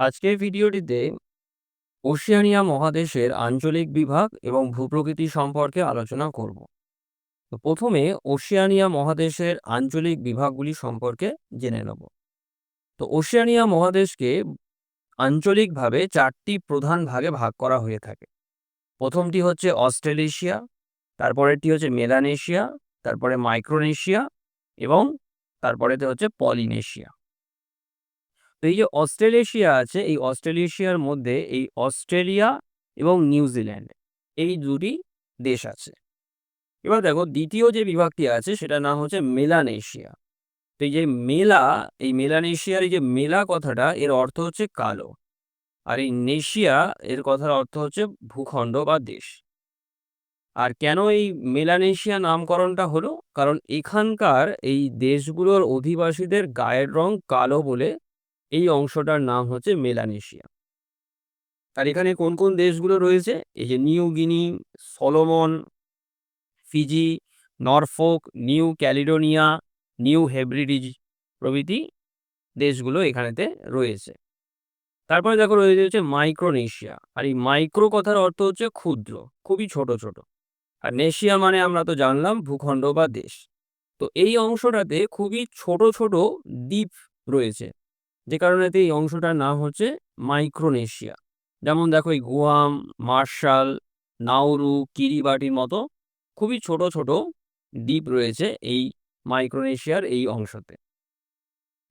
আজকের ভিডিওটিতে ওশিয়ানিয়া মহাদেশের আঞ্চলিক বিভাগ এবং ভূপ্রকৃতি সম্পর্কে আলোচনা করব। তো প্রথমে ওশিয়ানিয়া মহাদেশের আঞ্চলিক বিভাগগুলি সম্পর্কে জেনে নেব। তো ওশিয়ানিয়া মহাদেশকে আঞ্চলিকভাবে চারটি প্রধান ভাগে ভাগ করা হয়ে থাকে। প্রথমটি হচ্ছে অস্ট্রেলেশিয়া, তারপরেরটি হচ্ছে মেলানেশিয়া, তারপরে মাইক্রোনেশিয়া এবং তারপরেতে হচ্ছে পলিনেশিয়া। তো এই যে অস্ট্রেলেশিয়া আছে, এই অস্ট্রেলেশিয়ার মধ্যে এই অস্ট্রেলিয়া এবং নিউজিল্যান্ড এই দুটি দেশ আছে। এবার দেখো দ্বিতীয় যে বিভাগটি আছে সেটা নাম হচ্ছে মেলানেশিয়া। তো এই যে মেলা, এই মেলানেশিয়ার এই যে মেলা কথাটা, এর অর্থ হচ্ছে কালো। আর এই নেশিয়া, এর কথার অর্থ হচ্ছে ভূখণ্ড বা দেশ। আর কেন এই মেলানেশিয়া নামকরণটা হলো? কারণ এখানকার এই দেশগুলোর অধিবাসীদের গায়ের রং কালো বলে এই অংশটার নাম হচ্ছে মেলানেশিয়া। আর এখানে কোন কোন দেশগুলো রয়েছে? এই যে New Guinea, Solomon, Fiji, Norfolk, New Caledonia, New Hebrides প্রভৃতি দেশগুলো এখানেতে রয়েছে। তারপরে দেখো রয়েছে হচ্ছে মাইক্রোনেশিয়া। আর এই মাইক্রো কথার অর্থ হচ্ছে ক্ষুদ্র, খুবই ছোট ছোট। আর নেশিয়া মানে আমরা তো জানলাম ভূখণ্ড বা দেশ। তো এই অংশটাতে খুবই ছোট ছোট দ্বীপ রয়েছে। যে কারণে এই অংশটার নাম হচ্ছে মাইক্রোনেশিয়া। যেমন দেখো এই গুয়াম, মার্শাল নাউরু কিরিবাটির মতো খুবই ছোট ছোট দ্বীপ রয়েছে এই মাইক্রোনেশিয়ার এই অংশতে।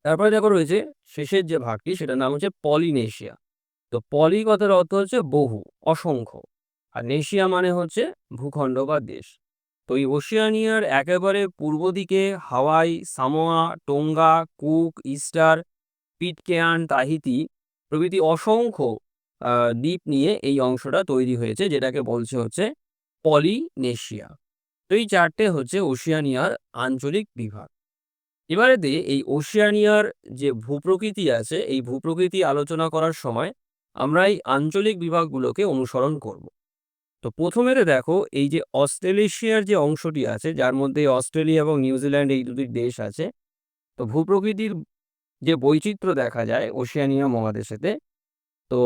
তারপরে দেখো রয়েছে শেষের যে ভাগটি সেটার নাম হচ্ছে পলিনেশিয়া। তো পলি কথার অর্থ হচ্ছে বহু, অসংখ্য। আর নেশিয়া মানে হচ্ছে ভূখণ্ড বা দেশ। তো এই ওশিয়ানিয়ার একেবারে পূর্ব দিকে Hawaii, Samoa, Tonga, Cook, Easter Pitcairn Tahiti প্রভৃতি অসংখ্য দ্বীপ নিয়ে এই অংশটা তৈরি হয়েছে, যেটাকে বলছে হচ্ছে পলিনেশিয়া। তো এই চারটে হচ্ছে ওশিয়ানিয়ার আঞ্চলিক বিভাগ। এবারেতে এই ওশিয়ানিয়ার যে ভূপ্রকৃতি আছে, এই ভূপ্রকৃতি আলোচনা করার সময় আমরা এই আঞ্চলিক বিভাগগুলোকে অনুসরণ করব। তো প্রথমেতে দেখো, এই যে অস্ট্রেলেশিয়ার যে অংশটি আছে, যার মধ্যে অস্ট্রেলিয়া এবং নিউজিল্যান্ড এই দুটি দেশ আছে, তো ভূপ্রকৃতির যে বৈচিত্র্য দেখা যায় ওশিয়ানিয়া মহাদেশেতে, তো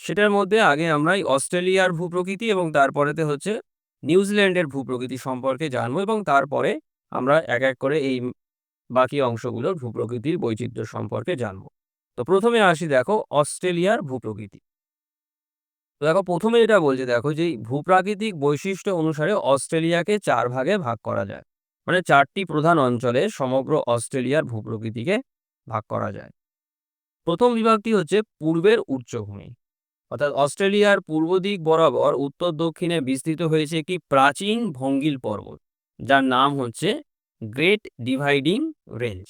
সেটার মধ্যে আগে আমরা অস্ট্রেলিয়ার ভূপ্রকৃতি এবং তারপরেতে হচ্ছে নিউজিল্যান্ডের ভূপ্রকৃতি সম্পর্কে জানব এবং তারপরে আমরা এক এক করে এই বাকি অংশগুলোর ভূপ্রকৃতির বৈচিত্র্য সম্পর্কে জানব। তো প্রথমে আসি দেখো অস্ট্রেলিয়ার ভূপ্রকৃতি। তো দেখো প্রথমে এটা বলছে দেখো যে ভূপ্রাকৃতিক বৈশিষ্ট্য অনুসারে অস্ট্রেলিয়াকে চার ভাগে ভাগ করা যায়। মানে চারটি প্রধান অঞ্চলে সমগ্র অস্ট্রেলিয়ার ভূপ্রকৃতিকে ভাগ করা যায়। প্রথম বিভাগটি হচ্ছে পূর্বের উচ্চভূমি। অর্থাৎ অস্ট্রেলিয়ার পূর্ব দিক বরাবর উত্তর দক্ষিণে বিস্তৃত হয়েছে একটি প্রাচীন ভঙ্গিল পর্বত, যার নাম হচ্ছে গ্রেট ডিভাইডিং রেঞ্জ।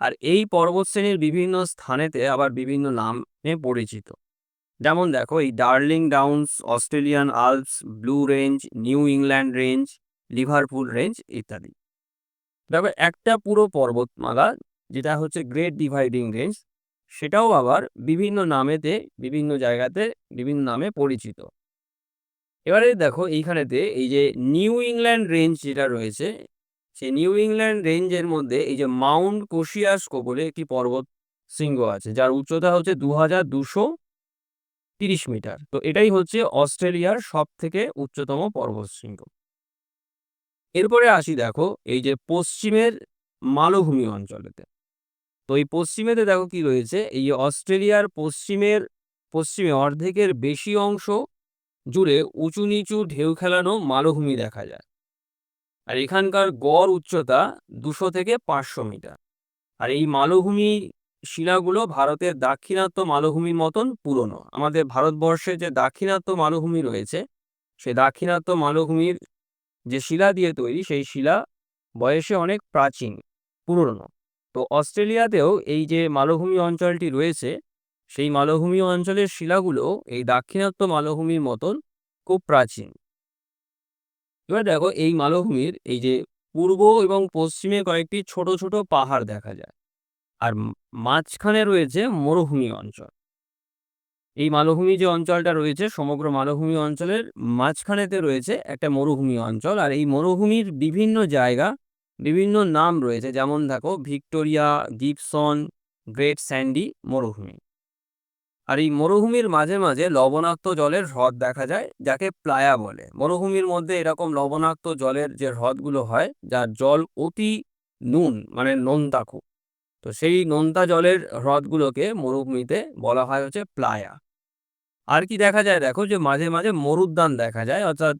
আর এই পর্বতশ্রেণীর বিভিন্ন স্থানেতে আবার বিভিন্ন নামে পরিচিত। যেমন দেখো, এই Darling Downs, Australian Alps, Blue Range, New England Range, Liverpool Range ইত্যাদি। দেখো, একটা পুরো পর্বতমালা যেটা হচ্ছে গ্রেট ডিভাইডিং রেঞ্জ সেটাও আবার বিভিন্ন নামেতে, বিভিন্ন জায়গাতে, বিভিন্ন নামে পরিচিত। এবারে দেখো এইখানেতে এই যে নিউ ইংল্যান্ড রেঞ্জ যেটা রয়েছে, সেই নিউ ইংল্যান্ড রেঞ্জের মধ্যে এই যে মাউন্ট কোশিয়াস্কো বলে একটি পর্বত শৃঙ্গ আছে, যার উচ্চতা হচ্ছে দু হাজার দুশো তিরিশ মিটার। তো এটাই হচ্ছে অস্ট্রেলিয়ার সব থেকে উচ্চতম পর্বত শৃঙ্গ। এরপরে আসি দেখো এই যে পশ্চিমের মালভূমি অঞ্চলেতে। তো এই পশ্চিমেতে দেখো কি রয়েছে? এই অস্ট্রেলিয়ার পশ্চিমের, পশ্চিমে অর্ধেকের বেশি অংশ জুড়ে উঁচু নিচু ঢেউ খেলানো মালভূমি দেখা যায়। আর এখানকার গড় উচ্চতা দুশো থেকে পাঁচশো মিটার। আর এই মালভূমি শিলাগুলো ভারতের দাক্ষিণাত্য মালভূমির মতন পুরনো। আমাদের ভারতবর্ষে যে দাক্ষিণাত্য মালভূমি রয়েছে, সেই দাক্ষিণাত্য মালভূমির যে শিলা দিয়ে তৈরি, সেই শিলা বয়সে অনেক প্রাচীন, পুরনো। তো অস্ট্রেলিয়াতেও এই যে মালভূমি অঞ্চলটি রয়েছে, সেই মালভূমি অঞ্চলের শিলাগুলো এই দাক্ষিণাত্য মালভূমির মতন খুব প্রাচীন। এবার দেখো এই মালভূমির এই যে পূর্ব এবং পশ্চিমে কয়েকটি ছোট ছোট পাহাড় দেখা যায়, আর মাঝখানে রয়েছে মরুভূমি অঞ্চল। এই মালভূমি যে অঞ্চলটা রয়েছে, সমগ্র মালভূমি অঞ্চলের মাঝখানেতে রয়েছে একটা মরুভূমি অঞ্চল, আর এই মরুভূমির বিভিন্ন জায়গা বিভিন্ন নাম রয়েছে। যেমন দেখো, ভিক্টোরিয়া গিপসন গ্রেট স্যান্ডি, মরুভূমি। আর এই মরুভূমির মাঝে মাঝে লবণাক্ত জলের হ্রদ দেখা যায়, যাকে প্লায়া বলে। মরুভূমির মধ্যে এরকম লবণাক্ত জলের যে হ্রদগুলো হয়, যার জল অতি নুন মানে নোনতা খুব। তো সেই নোনতা জলের হ্রদগুলোকে মরুভূমিতে বলা হয় হচ্ছে প্লায়া। আর কি দেখা যায় দেখো যে মাঝে মাঝে মরুদ্যান দেখা যায়, অর্থাৎ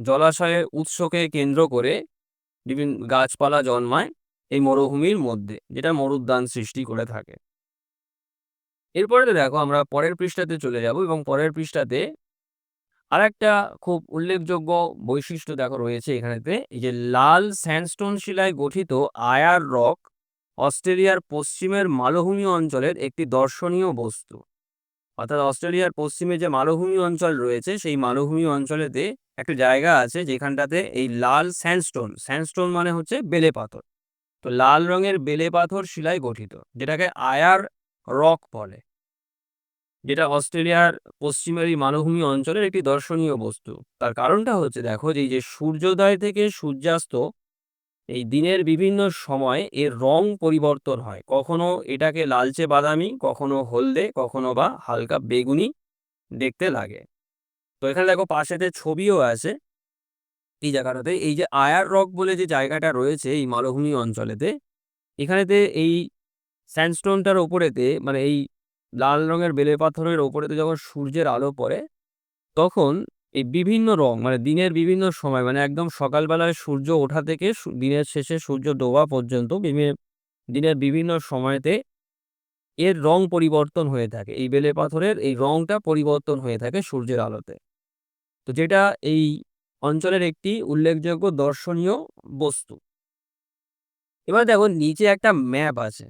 জলাশয়ের উৎসকে কেন্দ্র করে বিভিন্ন গাছপালা জন্মায় এই মরুভূমির মধ্যে, যেটা মরুদ্যান সৃষ্টি করে থাকে। এরপরে দেখো আমরা পরের পৃষ্ঠাতে চলে যাব এবং পরের পৃষ্ঠাতে আর একটা খুব উল্লেখযোগ্য বৈশিষ্ট্য দেখো রয়েছে এখানেতে, এই যে লাল স্যান্ডস্টোন শিলায় গঠিত আয়ার রক অস্ট্রেলিয়ার পশ্চিমের মালভূমি অঞ্চলের একটি দর্শনীয় বস্তু। অর্থাৎ অস্ট্রেলিয়ার পশ্চিমে যে মালভূমি অঞ্চল রয়েছে, সেই মালভূমি অঞ্চলেতে একটা জায়গা আছে যেখানটাতে এই লাল স্যান্ডস্টোন স্যান্ডস্টোন মানে হচ্ছে বেলে পাথর। তো লাল রঙের বেলে পাথর শিলায় গঠিত, যেটাকে আয়ার রক বলে। যেটা অস্ট্রেলিয়ার পশ্চিমের এই মালভূমি অঞ্চলের একটি দর্শনীয় বস্তু। তার কারণটা হচ্ছে, দেখো, যে যে সূর্যোদয় থেকে সূর্যাস্ত এই দিনের বিভিন্ন সময় এর রং পরিবর্তন হয়। কখনো এটাকে লালচে বাদামি, কখনো হলদে, কখনো বা হালকা বেগুনি দেখতে লাগে। তো এখানে দেখো পাশেতে ছবিও আছে, এই জায়গাটাতে, এই যে আয়ার রক বলে যে জায়গাটা রয়েছে এই মালভূমি অঞ্চলেতে, এখানেতে এই স্যান্ডস্টোনটার ওপরেতে মানে এই লাল রঙের বেলে পাথরের ওপরেতে যখন সূর্যের আলো পড়ে, তখন এই বিভিন্ন রং মানে দিনের বিভিন্ন সময় মানে একদম সকালবেলায় সূর্য ওঠা থেকে দিনের শেষে সূর্য ডোবা পর্যন্ত বিভিন্ন দিনের বিভিন্ন সময়তে এর রং পরিবর্তন হয়ে থাকে। এই বেলে পাথরের এই রংটা পরিবর্তন হয়ে থাকে সূর্যের আলোতে। তো যেটা এই অঞ্চলের একটি উল্লেখযোগ্য দর্শনীয় বস্তু। এবার দেখো নিচে একটা ম্যাপ আছে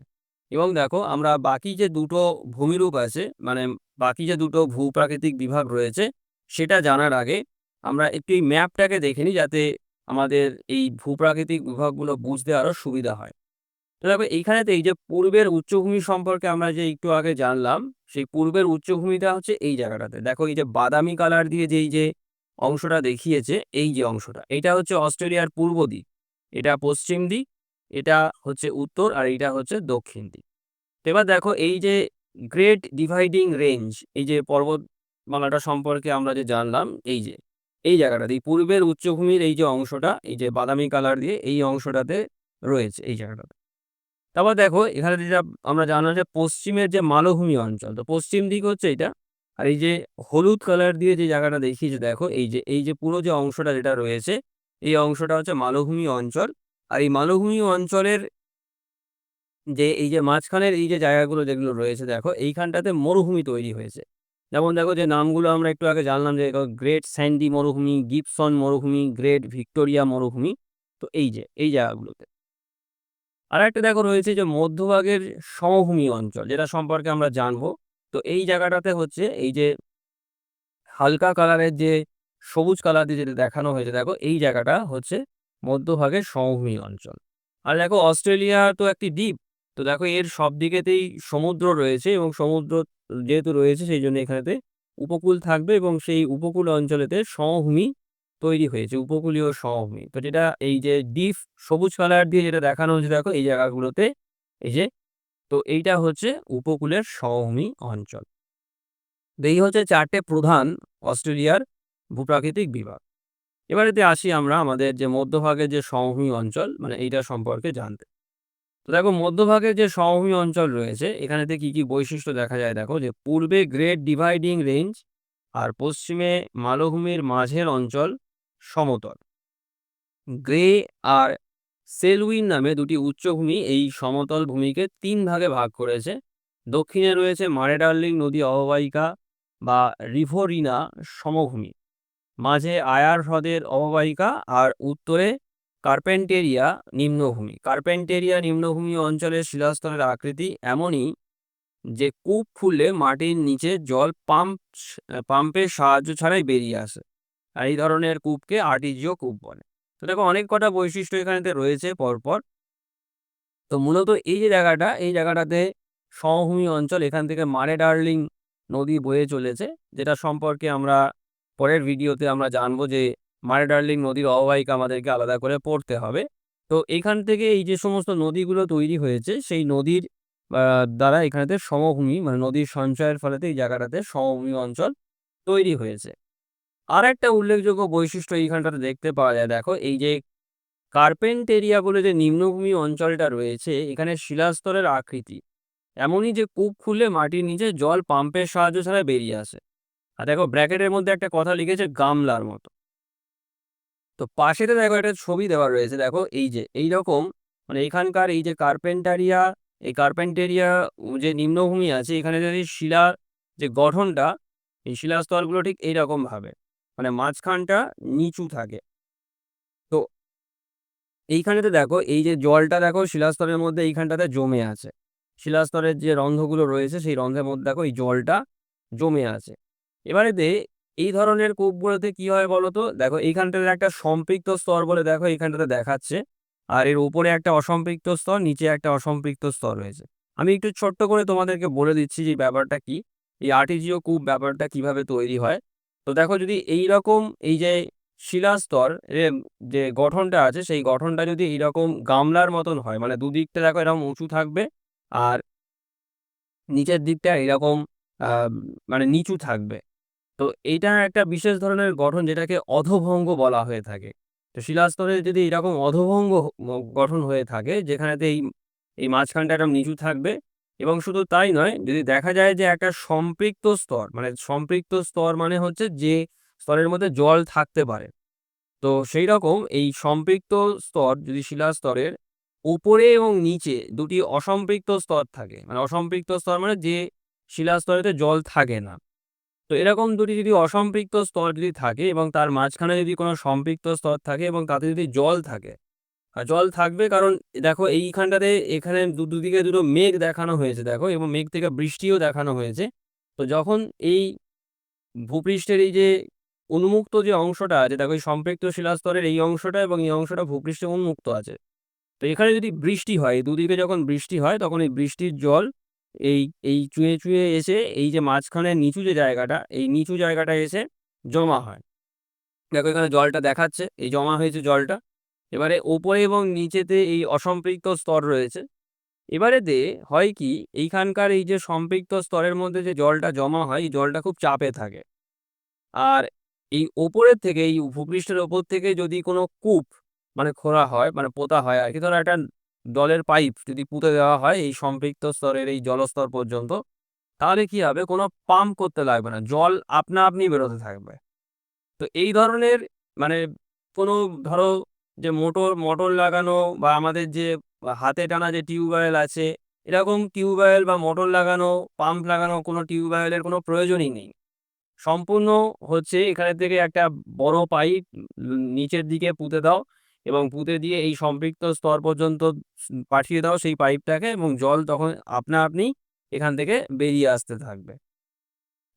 এবং দেখো আমরা বাকি যে দুটো ভূমিরূপ আছে মানে বাকি যে দুটো ভূপ্রাকৃতিক বিভাগ রয়েছে সেটা জানার আগে আমরা একটু এই ম্যাপটাকে দেখে নিই যাতে আমাদের এই ভূপ্রাকৃতিক বিভাগগুলো বুঝতে আরও সুবিধা হয়। তো দেখো, এইখানেতে এই যে পূর্বের উচ্চভূমি সম্পর্কে আমরা যে একটু আগে জানলাম, সেই পূর্বের উচ্চভূমিটা হচ্ছে এই জায়গাটাতে। দেখো, এই যে বাদামি কালার দিয়ে যেই যে অংশটা দেখিয়েছে, এই যে অংশটা, এটা হচ্ছে অস্ট্রেলিয়ার পূর্ব দিক। এটা পশ্চিম দিক, এটা হচ্ছে উত্তর আর এটা হচ্ছে দক্ষিণ দিক। এবার দেখো, এই যে গ্রেট ডিভাইডিং রেঞ্জ, এই যে পর্বতমালাটা সম্পর্কে আমরা যে জানলাম, এই যে, এই জায়গাটাতে, এই পূর্বের উচ্চভূমির এই যে অংশটা, এই যে বাদামি কালার দিয়ে এই অংশটাতে রয়েছে, এই জায়গাটাতে। তারপর দেখো, এখানে যেটা আমরা জানলাম যে পশ্চিমের যে মালভূমি অঞ্চল, তো পশ্চিম দিক হচ্ছে এটা আর এই যে হলুদ কালার দিয়ে যে জায়গাটা দেখিয়েছে, দেখো, এই যে এই যে পুরো যে অংশটা যেটা রয়েছে, এই অংশটা হচ্ছে মালভূমি অঞ্চল, আর এই মালভূমি অঞ্চলের যে, এই যে মাঝখানের এই যে জায়গাগুলো যেগুলো রয়েছে, দেখো, এইখানটাতে মরুভূমি তৈরি হয়েছে। যেমন দেখো যে নামগুলো আমরা একটু আগে জানলাম যে গ্রেট স্যান্ডি মরুভূমি গিপসন মরুভূমি গ্রেট ভিক্টোরিয়া মরুভূমি তো এই যে, এই জায়গাগুলোতে। আর একটা দেখো রয়েছে যে মধ্যভাগের সমভূমি অঞ্চল, যেটা সম্পর্কে আমরা জানব। তো এই জায়গাটাতে হচ্ছে এই যে হালকা কালারের যে সবুজ কালার দিয়ে যেটা দেখানো হয়েছে, দেখো এই জায়গাটা হচ্ছে মধ্যভাগের সমভূমি অঞ্চল। আর দেখো অস্ট্রেলিয়া তো একটি দ্বীপ তো দেখো এর সব দিকেতেই সমুদ্র রয়েছে এবং সমুদ্র যেহেতু রয়েছে সেই জন্য এখানেতে উপকূল থাকবে এবং সেই উপকূল অঞ্চলেতে সমভূমি তৈরি হয়েছে, উপকূলীয় সমভূমি। তো যেটা এই যে ডিপ সবুজ কালার দিয়ে যেটা দেখানো হচ্ছে দেখো, এই জায়গাগুলোতে এই যে, তো এইটা হচ্ছে উপকূলের সমভূমি অঞ্চল। এই হচ্ছে চারটে প্রধান অস্ট্রেলিয়ার ভূপ্রাকৃতিক বিভাগ। এবারেতে আসি আমরা আমাদের যে মধ্যভাগের যে সমভূমি অঞ্চল মানে এইটা সম্পর্কে জানতে। তো দেখো মধ্যভাগের যে সমভূমি অঞ্চল রয়েছে, এখানেতে কি কি বৈশিষ্ট্য দেখা যায়? দেখো যে পূর্বে গ্রেট ডিভাইডিং রেঞ্জ আর পশ্চিমে মালভূমির মাঝের অঞ্চল সমতল। গ্রে আর সেলউইন নামে দুটি উচ্চভূমি এই সমতল ভূমিকে তিন ভাগে ভাগ করেছে। দক্ষিণে রয়েছে মারেডার্লিং নদী অববাহিকা বা রিভোরিনা সমভূমি। মাঝে আয়ার হ্রদের অববাহিকা আর উত্তরে কার্পেন্টেরিয়া নিম্নভূমি। কার্পেন্টেরিয়া নিম্নভূমি অঞ্চলের শিলাস্তরের আকৃতি এমনই যে কূপ খুললে মাটির নিচে জল পাম্প, পাম্পের সাহায্য ছাড়াই বেরিয়ে আসে। আর এই ধরনের কূপকে আর্টিজিও কূপ বলে। তো দেখো, অনেক কটা বৈশিষ্ট্য এখানেতে রয়েছে পরপর। তো মূলত এই যে জায়গাটা, এই জায়গাটাতে সমভূমি অঞ্চল, এখান থেকে মারে ডার্লিং নদী বয়ে চলেছে, যেটা সম্পর্কে আমরা পরের ভিডিওতে আমরা জানব যে মারে ডার্লিং নদীর অববাহিকা আমাদেরকে আলাদা করে পড়তে হবে। তো এখান থেকে এই যে সমস্ত নদীগুলো তৈরি হয়েছে, সেই নদীর দ্বারা এখানেতে সমভূমি মানে নদীর সঞ্চয়ের ফলেতে এই জায়গাটাতে সমভূমি অঞ্চল তৈরি হয়েছে। আর একটা উল্লেখযোগ্য বৈশিষ্ট্য এইখানটাতে দেখতে পাওয়া যায়, দেখো এই যে কার্পেন্টেরিয়া বলে যে নিম্নভূমি অঞ্চলটা রয়েছে, এখানে শিলাস্তরের আকৃতি। এমনই যে কূপ খুলে মাটির নিচে জল পাম্পের সাহায্য ছাড়া বেরিয়ে আসে। আর দেখো ব্র্যাকেটের মধ্যে একটা কথা লিখেছে, গামলার মতো। তো পাশেতে দেখো একটা ছবি দেওয়া রয়েছে। দেখো এই যে, এই রকম মানে এখানকার এই যে কার্পেন্টারিয়া, এই কার্পেন্টেরিয়া যে নিম্নভূমি আছে, এখানে যদি শিলা যে গঠনটা, এই শিলাস্তরগুলো ঠিক এইরকম ভাবে। মানে মাঝখানটা নিচু থাকে। তো এইখানেতে দেখো, এই যে জলটা দেখো শিলাস্তরের মধ্যে এইখানটাতে জমে আছে। শিলাস্তরের যে রন্ধ্রগুলো রয়েছে, সেই রন্ধ্রের মধ্যে দেখো এই জলটা জমে আছে। এবারেতে এই ধরনের কূপগুলোতে কি হয় বলতো? দেখো, এইখানটাতে একটা সম্পৃক্ত স্তর বলে দেখো, এইখানটাতে দেখাচ্ছে। আর এর উপরে একটা অসম্পৃক্ত স্তর, নিচে একটা অসম্পৃক্ত স্তর রয়েছে। আমি একটু ছোট্ট করে তোমাদেরকে বলে দিচ্ছি যে ব্যাপারটা কি? এই আর্টিজিও কূপ ব্যাপারটা কীভাবে তৈরি হয়? তো দেখো, যদি এই রকম এই যে শিলাস্তর এর যে গঠনটা আছে, সেই গঠনটা যদি এইরকম গামলার মতন হয় মানে দুদিকটা দেখো এরকম উঁচু থাকবে, আর নিচের দিকটা এরকম মানে নিচু থাকবে তো এইটা একটা বিশেষ ধরনের গঠন যেটাকে অধভঙ্গ বলা হয়ে থাকে। তো শিলাস্তরে যদি এরকম অধভঙ্গ গঠন হয়ে থাকে, যেখানেতে এই এই মাঝখানটা এরকম নিচু থাকবে এবং শুধু তাই নয়, যদি দেখা যায় যে একটা সম্পৃক্ত স্তর মানে সম্পৃক্ত স্তর মানে হচ্ছে যে স্তরের মধ্যে জল থাকতে পারে। তো সেই রকম এই সম্পৃক্ত স্তর যদি শিলাস্তরের উপরে এবং নিচে দুটি অসম্পৃক্ত স্তর থাকে মানে অসম্পৃক্ত স্তর মানে যে শিলাস্তরেতে জল থাকে না। তো এরকম দুটি যদি অসম্পৃক্ত স্তর যদি থাকে এবং তার মাঝখানে যদি কোনো সম্পৃক্ত স্তর থাকে এবং তাতে যদি জল থাকে। আর জল থাকবে কারণ দেখো এইখানটাতে এখানে দু- দুদিকে দুটো মেঘ দেখানো হয়েছে দেখো এবং মেঘ থেকে বৃষ্টিও দেখানো হয়েছে। তো যখন এই ভূপৃষ্ঠের এই যে উন্মুক্ত যে অংশটা আছে দেখো এই সম্পৃক্ত শিলাস্তরের এই অংশটা এবং এই অংশটা ভূপৃষ্ঠে উন্মুক্ত আছে। তো এখানে যদি বৃষ্টি হয়, দুদিকে যখন বৃষ্টি হয় তখন এই বৃষ্টির জল এই এই চুঁয়ে চুঁয়ে এসে এই যে মাঝখানে নিচু যে জায়গাটা, এই নিচু জায়গাটা এসে জমা হয়। দেখো এখানে জলটা দেখাচ্ছে, এই জমা হয়েছে জলটা। এবারে ওপরে এবং নিচেতে এই অসম্পৃক্ত স্তর রয়েছে। এবারেতে হয় কি, এইখানকার এই যে সম্পৃক্ত স্তরের মধ্যে যে জলটা জমা হয়, এই জলটা খুব চাপে থাকে। আর এই ওপরের থেকে, এই ভূপৃষ্ঠের ওপর থেকে যদি কোনো কূপ মানে খোঁড়া হয় মানে পোতা হয় আর কি ধরো একটা জলের পাইপ যদি পুঁতে দেওয়া হয় এই সম্পৃক্ত স্তরের এই জলস্তর পর্যন্ত, তাহলে কি হবে? কোনো পাম্প করতে লাগবে না। জল আপনা আপনি বেরোতে থাকবে। তো এই ধরনের মানে কোনো ধরো যে মোটর মোটর লাগানো বা আমাদের যে হাতে টানা যে টিউবওয়েল আছে, এরকম টিউবওয়েল বা মোটর লাগানো, পাম্প লাগানো কোনো টিউবওয়েলের কোনো প্রয়োজনই নেই। সম্পূর্ণ হচ্ছে এখানে থেকে একটা বড় পাইপ নিচের দিকে পুঁতে দাও। এবং পুঁতে দিয়ে এই সম্পৃক্ত স্তর পর্যন্ত পাঠিয়ে দাও সেই পাইপটাকে এবং জল তখন আপনা আপনি এখান থেকে বেরিয়ে আসতে থাকবে।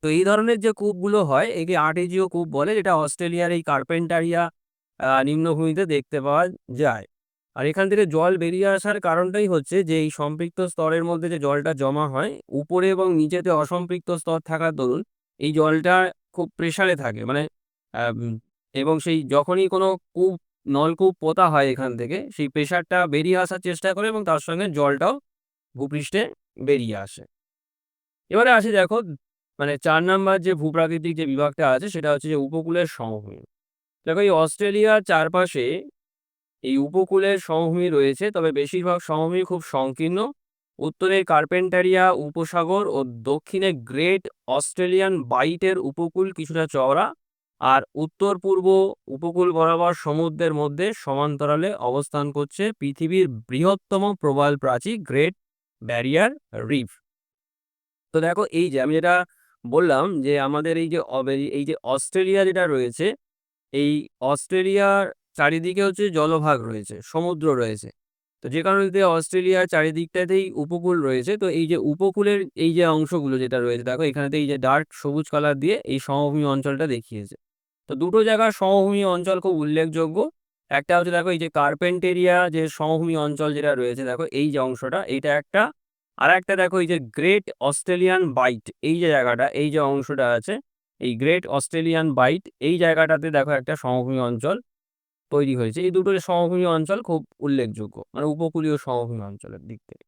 তো এই ধরনের যে কূপগুলো হয়, একে আর্টিজিও কূপ বলে, যেটা অস্ট্রেলিয়ার এই কার্পেন্টারিয়া নিম্নভূমিতে দেখতে পাওয়া যায়। আর এখান থেকে জল বেরিয়ে আসার কারণটাই হচ্ছে যে, এই সম্পৃক্ত স্তরের মধ্যে যে জলটা জমা হয়, উপরে এবং নিচেতে অসম্পৃক্ত স্তর থাকার দরুন, এই জলটা খুব প্রেশারে থাকে। মানে এবং সেই যখনই কোনো কূপ নলকূপ পোতা হয় এখান থেকে। সেই প্রেশারটা বেরিয়ে আসার চেষ্টা করে এবং তার সঙ্গে জলটাও ভূপৃষ্ঠে বেরিয়ে আসে। এবারে আসি দেখো মানে চার নাম্বার যে ভূপ্রাকৃতিক যে বিভাগটা আছে সেটা হচ্ছে যে উপকূলের সমভূমি। দেখো এই অস্ট্রেলিয়ার চারপাশে এই উপকূলের সমভূমি রয়েছে তবে বেশিরভাগ সমভূমি খুব সংকীর্ণ। উত্তরে কার্পেন্টারিয়া উপসাগর ও দক্ষিণে গ্রেট অস্ট্রেলিয়ান বাইটের উপকূল কিছুটা চওড়া। আর উত্তর পূর্ব উপকূল বরাবর সমুদ্রের মধ্যে সমান্তরালে অবস্থান করছে পৃথিবীর বৃহত্তম প্রবাল প্রাচীর গ্রেট ব্যারিয়ার রিফ। তো দেখো এই যে আমি যেটা বললাম যে আমাদের এই যে এই যে অস্ট্রেলিয়া যেটা রয়েছে, এই অস্ট্রেলিয়ার চারিদিকে হচ্ছে জলভাগ রয়েছে, সমুদ্র রয়েছে। তো যে কারণে অস্ট্রেলিয়ার চারিদিকটাতেই উপকূল রয়েছে, তো এই যে উপকূলের এই যে অংশগুলো যেটা রয়েছে, দেখো এখানেতে এই যে ডার্ক সবুজ কালার দিয়ে এই সমভূমি অঞ্চলটা দেখিয়েছে। তো দুটো জায়গার সমভূমি অঞ্চল খুব উল্লেখযোগ্য। একটা হচ্ছে দেখো এই যে কার্পেন্টেরিয়া যে সমভূমি অঞ্চল যেটা রয়েছে, দেখো এই যে অংশটা, এইটা একটা। আর একটা দেখো এই যে গ্রেট অস্ট্রেলিয়ান বাইট এই যে জায়গাটা, এই যে অংশটা আছে, এই গ্রেট অস্ট্রেলিয়ান বাইট এই জায়গাটাতে দেখো একটা সমভূমি অঞ্চল তৈরি হয়েছে। এই দুটো সমভূমি অঞ্চল খুব উল্লেখযোগ্য মানে উপকূলীয় সমভূমি অঞ্চলের দিক থেকে।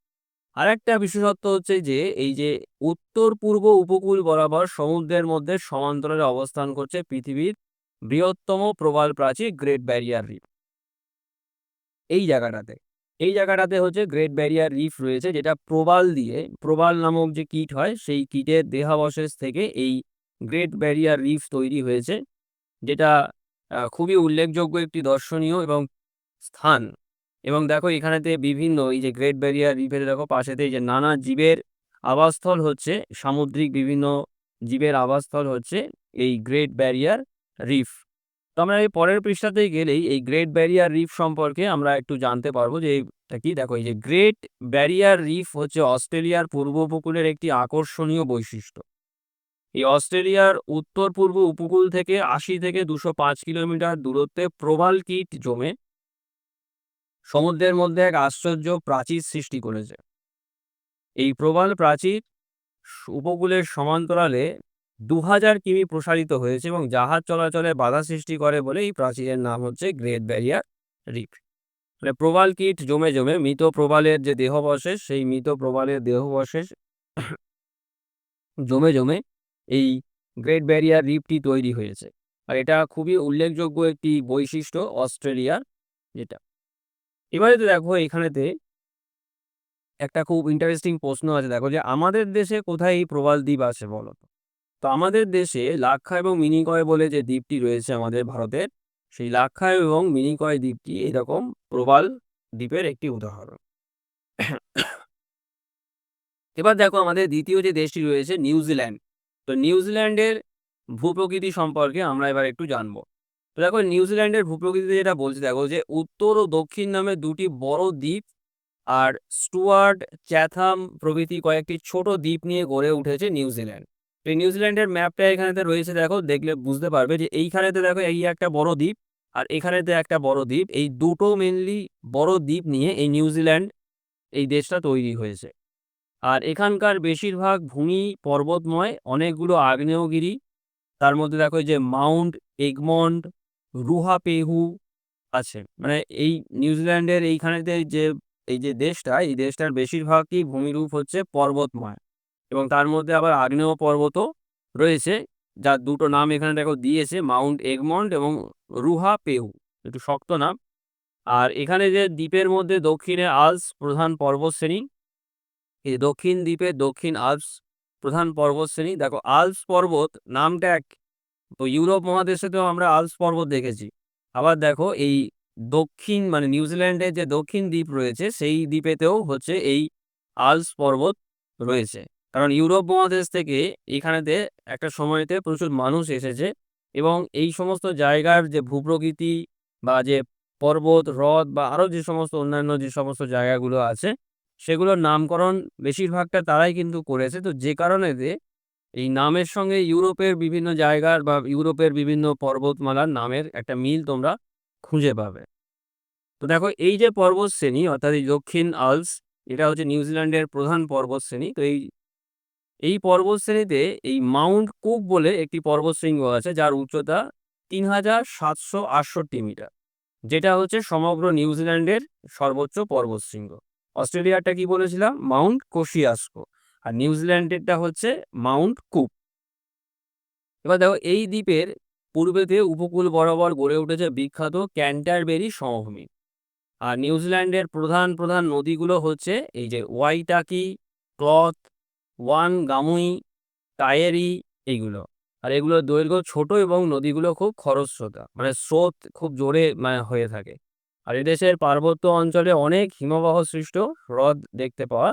আর একটা বিশেষত্ব হচ্ছে যে এই যে উত্তর পূর্ব উপকূল বরাবর সমুদ্রের মধ্যে সমান্তরালে অবস্থান করছে পৃথিবীর বৃহত্তম প্রবাল প্রাচীর গ্রেট ব্যারিয়ার রিফ এই জায়গাটাতে এই জায়গাটাতে হচ্ছে গ্রেট ব্যারিয়ার রিফ রয়েছে, যেটা প্রবাল দিয়ে, প্রবাল নামক যে কীট হয়, সেই কীটের দেহাবশেষ থেকে এই গ্রেট ব্যারিয়ার রিফ তৈরি হয়েছে, যেটা খুবই উল্লেখযোগ্য একটি দর্শনীয় এবং স্থান। এবং দেখো এখানেতে বিভিন্ন, এই যে গ্রেট ব্যারিয়ার রিফের দেখো পাশেতে যে নানা জীবের আবাসস্থল হচ্ছে, সামুদ্রিক বিভিন্ন জীবের আবাসস্থল হচ্ছে এই গ্রেট ব্যারিয়ার রিফ তো আমরা এই পরের পৃষ্ঠাতে গেলেই এই গ্রেট ব্যারিয়ার রিফ সম্পর্কে আমরা একটু জানতে পারব যে কি? দেখো, এই যে গ্রেট ব্যারিয়ার রিফ হচ্ছে অস্ট্রেলিয়ার পূর্ব উপকূলের একটি আকর্ষণীয় বৈশিষ্ট্য। এই অস্ট্রেলিয়ার উত্তর পূর্ব উপকূল থেকে আশি থেকে দুশো পাঁচ কিলোমিটার দূরত্বে প্রবাল কীট জমে সমুদ্রের মধ্যে এক আশ্চর্য প্রাচীর সৃষ্টি করেছে। এই প্রবাল প্রাচীর উপকূলের সমান্তরালে দু হাজার কিমি প্রসারিত হয়েছে এবং জাহাজ চলাচলে বাধা সৃষ্টি করে বলে এই প্রাচীরের নাম হচ্ছে গ্রেট ব্যারিয়ার রিফ। মানে প্রবাল কীট জমে জমে মৃত প্রবালের যে দেহবশেষ, সেই মৃত প্রবালের দেহবশেষ জমে জমে এই গ্রেট ব্যারিয়ার রিফটি তৈরি হয়েছে। আর এটা খুবই উল্লেখযোগ্য একটি বৈশিষ্ট্য অস্ট্রেলিয়ার যেটা। এবারে তো দেখো এখানেতে একটা খুব ইন্টারেস্টিং প্রশ্ন আছে। দেখো যে আমাদের দেশে কোথায় এই প্রবাল দ্বীপ আছে বলো? তো আমাদের দেশে লাক্ষা এবং মিনিকয় বলে যে দ্বীপটি রয়েছে আমাদের ভারতের সেই লাক্ষা এবং মিনিকয় দ্বীপটি এরকম প্রবাল দ্বীপের একটি উদাহরণ। এবার দেখো আমাদের দ্বিতীয় যে দেশটি রয়েছে নিউজিল্যান্ড তো নিউজিল্যান্ডের ভূপ্রকৃতি সম্পর্কে আমরা এবার একটু জানব। তো দেখো নিউজিল্যান্ডের ভূপ্রকৃতিতে যেটা বলছে, দেখো যে উত্তর ও দক্ষিণ নামে দুটি বড় দ্বীপ আর স্টুয়ার্ট চ্যাথাম প্রভৃতি কয়েকটি ছোট দ্বীপ নিয়ে গড়ে উঠেছে নিউজিল্যান্ড এই নিউজিল্যান্ডের ম্যাপটা এখানেতে রয়েছে, দেখো, দেখলে বুঝতে পারবে যে এইখানেতে দেখো এই একটা বড় দ্বীপ আর এখানেতে একটা বড় দ্বীপ। এই দুটো মেনলি বড় দ্বীপ নিয়ে এই নিউজিল্যান্ড এই দেশটা তৈরি হয়েছে। আর এখানকার বেশিরভাগ ভূমি পর্বতময়, অনেকগুলো আগ্নেয়গিরি, তার মধ্যে দেখো যে মাউন্ট এগমন্ড রুহা পেহু আছে। মানে এই নিউজিল্যান্ডের এইখানেতে যে, এই যে দেশটা, এই দেশটার বেশিরভাগই ভূমিরূপ হচ্ছে পর্বতময়। এবং তার মধ্যে আবার আগ্নেয় পর্বতও রয়েছে, যার দুটো নাম এখানে দেখো দিয়েছে, মাউন্ট এগমন্ড এবং রুহা পেহু, একটু শক্ত নাম। আর এখানে যে দ্বীপের মধ্যে দক্ষিণে আলস প্রধান পর্বতশ্রেণী, এই দক্ষিণ দ্বীপে দক্ষিণ আলপস প্রধান পর্বতশ্রেণী, দেখো আলপস পর্বত নামটা এক, তো ইউরোপ মহাদেশেতেও আমরা আলপস পর্বত দেখেছি। আবার দেখো এই দক্ষিণ মানে নিউজিল্যান্ডের যে দক্ষিণ দ্বীপ রয়েছে, সেই দ্বীপেতেও হচ্ছে এই আলস পর্বত রয়েছে। কারণ ইউরোপ মহাদেশ থেকে এখানেতে একটা সময়তে প্রচুর মানুষ এসেছে এবং এই সমস্ত জায়গার যে ভূপ্রকৃতি বা যে পর্বত, হ্রদ বা আরও যে সমস্ত অন্যান্য যে সমস্ত জায়গাগুলো আছে, সেগুলোর নামকরণ বেশিরভাগটা তারাই কিন্তু করেছে। তো যে কারণে যে এই নামের সঙ্গে ইউরোপের বিভিন্ন জায়গার বা ইউরোপের বিভিন্ন পর্বতমালার নামের একটা মিল তোমরা খুঁজে পাবে। তো দেখো, এই যে পর্বত শ্রেণি অর্থাৎ এই দক্ষিণ আলস এটা হচ্ছে নিউজিল্যান্ডের প্রধান পর্বত শ্রেণি তো এই এই পর্বতশ্রেণীতে এই মাউন্ট কুক বলে একটি পর্বতশৃঙ্গ আছে, যার উচ্চতা তিন হাজার সাতশো আটষট্টি মিটার, যেটা হচ্ছে সমগ্র নিউজিল্যান্ডের সর্বোচ্চ পর্বতশৃঙ্গ। অস্ট্রেলিয়াটা কি বলেছিলাম? মাউন্ট কোশিয়াস্কো, আর নিউজিল্যান্ডেরটা হচ্ছে মাউন্ট কুক এবার দেখো, এই দ্বীপের পূর্বেতে উপকূল বরাবর গড়ে উঠেছে বিখ্যাত ক্যান্টারবেরি সমভূমি, আর নিউজিল্যান্ডের প্রধান প্রধান নদীগুলো হচ্ছে এই যে ওয়াইটাকি, ক্লথ ওয়ান, গামুই টায়েরি এইগুলো। আর এগুলোর দৈর্ঘ্য ছোট এবং নদীগুলো খুব খরস্রোতা। মানে স্রোত খুব জোরে মানে হয়ে থাকে। আর এদেশের পার্বত্য অঞ্চলে অনেক হিমবাহ সৃষ্ট হ্রদ দেখতে পাওয়া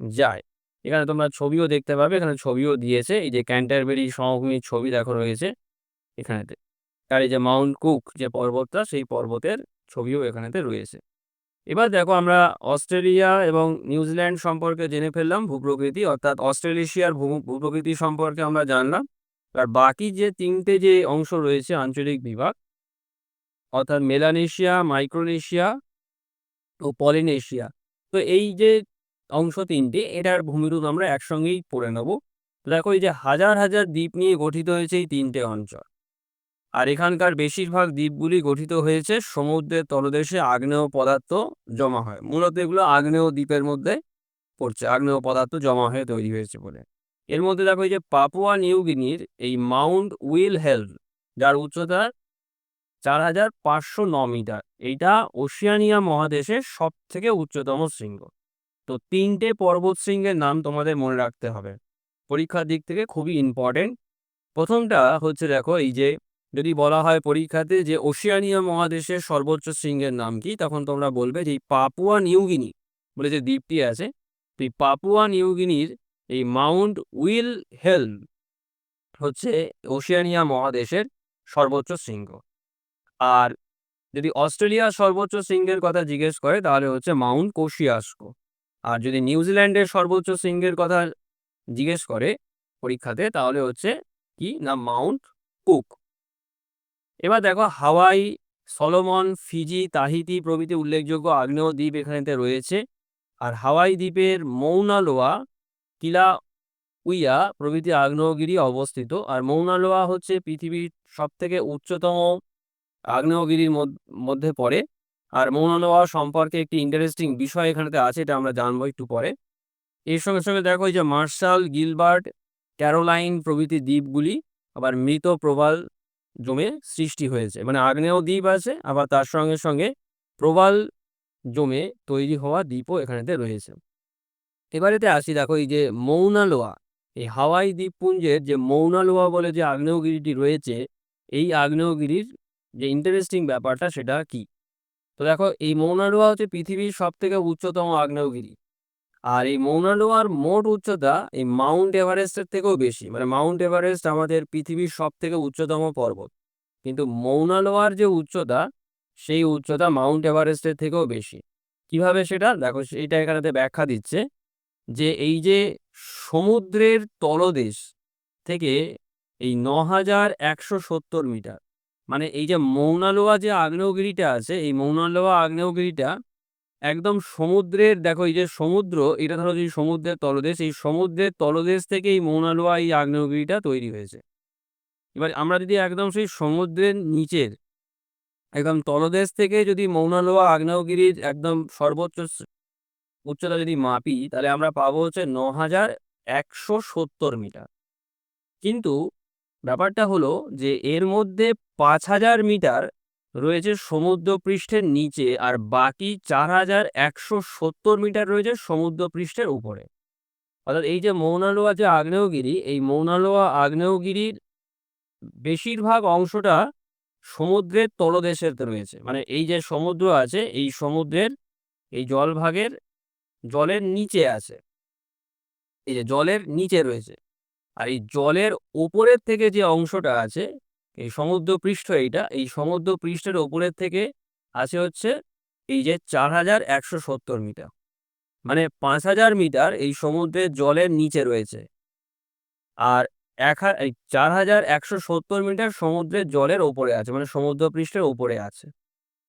যায়। এখানে তোমরা ছবিও দেখতে পাবে। এখানে ছবিও দিয়েছে। এই যে ক্যান্টারবেরি সমভূমির ছবি দেখো রয়েছে এখানেতে। আর এই যে মাউন্ট কুক যে পর্বতটা, সেই পর্বতের ছবিও এখানেতে রয়েছে। এবার দেখো আমরা অস্ট্রেলিয়া এবং নিউজিল্যান্ড সম্পর্কে জেনে ফেললাম ভূপ্রকৃতি, অর্থাৎ অস্ট্রেলেশিয়ার ভূপ্রকৃতি সম্পর্কে আমরা জানলাম। আর বাকি যে তিনটে যে অংশ রয়েছে আঞ্চলিক বিভাগ, অর্থাৎ মেলানেশিয়া, মাইক্রোনেশিয়া ও পলিনেশিয়া, তো এই যে অংশ তিনটে, এটার ভূমিরূপ আমরা একসঙ্গেই পড়ে নেব। দেখো এই যে হাজার হাজার দ্বীপ নিয়ে গঠিত হয়েছে এই তিনটে অঞ্চল। আর এখানকার বেশিরভাগ দ্বীপগুলি গঠিত হয়েছে সমুদ্রের তলদেশে আগ্নেয় পদার্থ জমা হয়। মূলত এগুলো আগ্নেয় দ্বীপের মধ্যে পড়ছে, আগ্নেয় পদার্থ জমা হয়ে তৈরি হয়েছে বলে। এর মধ্যে দেখো যে পাপুয়া নিউগিনির এই মাউন্ট উইল হেলভ যার উচ্চতা চার হাজার পাঁচশো ন মিটার, এইটা ওশিয়ানিয়া মহাদেশের সব থেকে উচ্চতম শৃঙ্গ। তো তিনটে পর্বত শৃঙ্গের নাম তোমাদের মনে রাখতে হবে। পরীক্ষার দিক থেকে খুবই ইম্পর্টেন্ট প্রথমটা হচ্ছে দেখো এই যে যদি বলা হয় পরীক্ষাতে যে ওশিয়ানিয়া মহাদেশের সর্বোচ্চ শৃঙ্গের নাম কি, তখন তোমরা বলবে যে পাপুয়া নিউগিনি বলে যে দ্বীপটি আছে, তো এই পাপুয়া নিউগিনির এই মাউন্ট উইল হেলম হচ্ছে ওশিয়ানিয়া মহাদেশের সর্বোচ্চ শৃঙ্গ। আর যদি অস্ট্রেলিয়ার সর্বোচ্চ শৃঙ্গের কথা জিজ্ঞেস করে, তাহলে হচ্ছে মাউন্ট কোশিয়াস্কো। আর যদি নিউজিল্যান্ডের সর্বোচ্চ শৃঙ্গের কথা জিজ্ঞেস করে পরীক্ষাতে, তাহলে হচ্ছে কি? না, মাউন্ট কুক। এবার দেখো হাওয়াই, সলোমন, ফিজি, তাহিতি প্রভৃতি উল্লেখযোগ্য আগ্নেয় দ্বীপ এখানেতে রয়েছে। আর হাওয়াই দ্বীপের মৌনালোয়া কিলা উইয়া প্রভৃতি আগ্নেয়গিরি অবস্থিত। আর মৌনালোয়া হচ্ছে পৃথিবীর সব থেকে উচ্চতম আগ্নেয়গিরির মধ্যে পড়ে। আর মৌনালোয়া সম্পর্কে একটি ইন্টারেস্টিং বিষয় এখানেতে আছে, এটা আমরা জানব একটু পরে। এর সঙ্গে সঙ্গে দেখো এই যে মার্শাল গিলবার্ট, ক্যারোলাইন প্রভৃতি দ্বীপগুলি, আবার মৃত প্রবাল জমে সৃষ্টি হয়েছে। মানে আগ্নেয় দ্বীপ আছে, আবার তার সঙ্গে সঙ্গে প্রবাল জমে তৈরি হওয়া দ্বীপও এখানেতে রয়েছে। এবারেতে আসি দেখো এই যে মৌনালোয়া। এই হাওয়াই দ্বীপপুঞ্জের যে মৌনালোয়া বলে যে আগ্নেয়গিরিটি রয়েছে, এই আগ্নেয়গিরির যে ইন্টারেস্টিং ব্যাপারটা সেটা কি? তো দেখো এই মৌনালোয়া হচ্ছে পৃথিবীর সব থেকে উচ্চতম আগ্নেয়গিরি। আর এই মৌনালোয়ার মোট উচ্চতা এই মাউন্ট এভারেস্টের থেকেও বেশি। মানে মাউন্ট এভারেস্ট আমাদের পৃথিবীর সব থেকে উচ্চতম পর্বত। কিন্তু মৌনালোয়ার যে উচ্চতা, সেই উচ্চতা মাউন্ট এভারেস্টের থেকেও বেশি। কীভাবে সেটা? দেখো সেইটা এখানেতে ব্যাখ্যা দিচ্ছে যে এই যে সমুদ্রের তলদেশ থেকে এই ন হাজার একশো সত্তর মিটার মানে এই যে মৌনালোয়া যে আগ্নেয়গিরিটা আছে, এই মৌনালোয়া আগ্নেয়গিরিটা একদম সমুদ্রের, দেখো এই যে সমুদ্র, এটা ধরো যে সমুদ্রের তলদেশ, এই সমুদ্রের তলদেশ থেকে এই মৌনালোয়া এই আগ্নেয়গিরিটা তৈরি হয়েছে। এবার আমরা যদি একদম সেই সমুদ্রের নিচের, একদম তলদেশ থেকে যদি মৌনালোয়া আগ্নেয়গিরির একদম সর্বোচ্চ উচ্চতা যদি মাপি, তাহলে আমরা পাবো হচ্ছে ন হাজার একশো সত্তর মিটার। কিন্তু ব্যাপারটা হলো যে এর মধ্যে পাঁচ হাজার মিটার রয়েছে সমুদ্রপৃষ্ঠের নিচে আর বাকি চার হাজার একশো সত্তর মিটার রয়েছে সমুদ্রপৃষ্ঠের উপরে। অর্থাৎ এই যে মৌনালোয়া যে আগ্নেয়গিরি, এই মৌনালোয়া আগ্নেয়গিরির বেশিরভাগ অংশটা সমুদ্রের তলদেশেতে রয়েছে। মানে এই যে সমুদ্র আছে, এই সমুদ্রের, এই জলভাগের জলের নিচে আছে। এই যে জলের নিচে রয়েছে। আর এই জলের ওপরের থেকে যে অংশটা আছে এই সমুদ্র পৃষ্ঠ এইটা, এই সমুদ্র পৃষ্ঠের ওপরের থেকে আছে হচ্ছে এই যে চার হাজার একশো সত্তর মিটার। মানে পাঁচ হাজার মিটার এই সমুদ্রের জলের নিচে রয়েছে। আর এক চার হাজার একশো সত্তর মিটার সমুদ্রের জলের ওপরে আছে মানে সমুদ্র পৃষ্ঠের ওপরে আছে।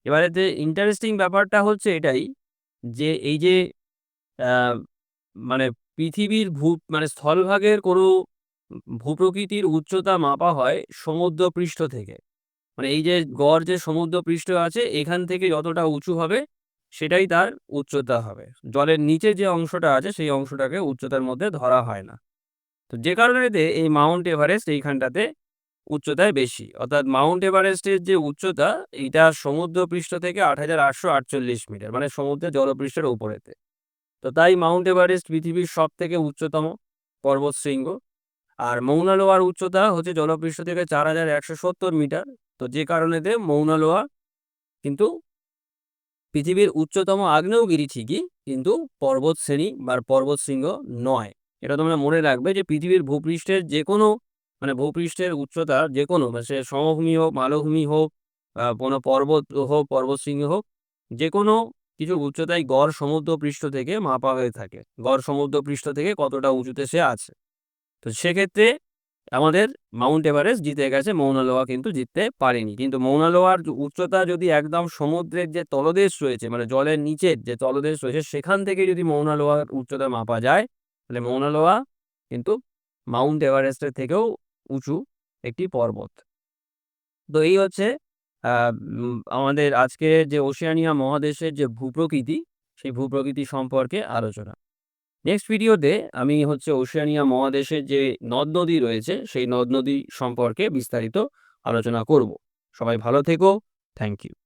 এবারে যে ইন্টারেস্টিং ব্যাপারটা হচ্ছে এটাই যে এই যে মানে পৃথিবীর ভূ মানে স্থলভাগের কোনো ভূপ্রকৃতির উচ্চতা মাপা হয় সমুদ্র পৃষ্ঠ থেকে। মানে এই যে গড় যে সমুদ্র পৃষ্ঠ আছে, এখান থেকে যতটা উঁচু হবে, সেটাই তার উচ্চতা হবে। জলের নিচে যে অংশটা আছে, সেই অংশটাকে উচ্চতার মধ্যে ধরা হয় না। তো যে কারণে এই মাউন্ট এভারেস্ট এইখানটাতে উচ্চতায় বেশি। অর্থাৎ মাউন্ট এভারেস্টের যে উচ্চতা, এইটা সমুদ্র পৃষ্ঠ থেকে আট হাজার আটশো আটচল্লিশ মিটার মানে সমুদ্রের জলপৃষ্ঠের উপরেতে। তো তাই মাউন্ট এভারেস্ট পৃথিবীর সব থেকে উচ্চতম পর্বত শৃঙ্গ আর মৌনালোয়ার উচ্চতা হচ্ছে জলপৃষ্ঠ থেকে চার হাজার একশো সত্তর মিটার। তো যে কারণেতে মৌনালোয়া কিন্তু পৃথিবীর উচ্চতম আগ্নেয়গিরি ঠিকই, কিন্তু পর্বত শ্রেণি বা পর্বত শৃঙ্গ নয়। এটা তোমরা মনে রাখবে যে পৃথিবীর ভূপৃষ্ঠের যে কোনো মানে ভূপৃষ্ঠের উচ্চতা যে কোনো মানে সে সমভূমি হোক, মালভূমি হোক কোনো পর্বত হোক পর্বতশৃঙ্গ হোক যে কোনো কিছু উচ্চতায় গড় সমুদ্র পৃষ্ঠ থেকে মাপা হয়ে থাকে। গড় সমুদ্র পৃষ্ঠ থেকে কতটা উঁচুতে সে আছে। তো সেক্ষেত্রে আমাদের মাউন্ট এভারেস্ট জিতে গেছে মৌনালোয়া কিন্তু জিততে পারেনি। কিন্তু মৌনালোয়ার উচ্চতা যদি একদম সমুদ্রের যে তলদেশ রয়েছে মানে জলের নিচের যে তলদেশ রয়েছে, সেখান থেকে যদি মৌনালোয়ার উচ্চতা মাপা যায়, তাহলে মৌনালোয়া কিন্তু মাউন্ট এভারেস্টের থেকেও উঁচু একটি পর্বত। তো এই হচ্ছে আমাদের আজকে যে ওশিয়ানিয়া মহাদেশের যে ভূপ্রকৃতি, সেই ভূপ্রকৃতি সম্পর্কে আলোচনা। নেক্সট ভিডিওতে আমি হচ্ছে ওশিয়ানিয়া মহাদেশের যে নদ নদী রয়েছে, সেই নদ নদী সম্পর্কে বিস্তারিত আলোচনা করব। সবাই ভালো থেকো। Thank you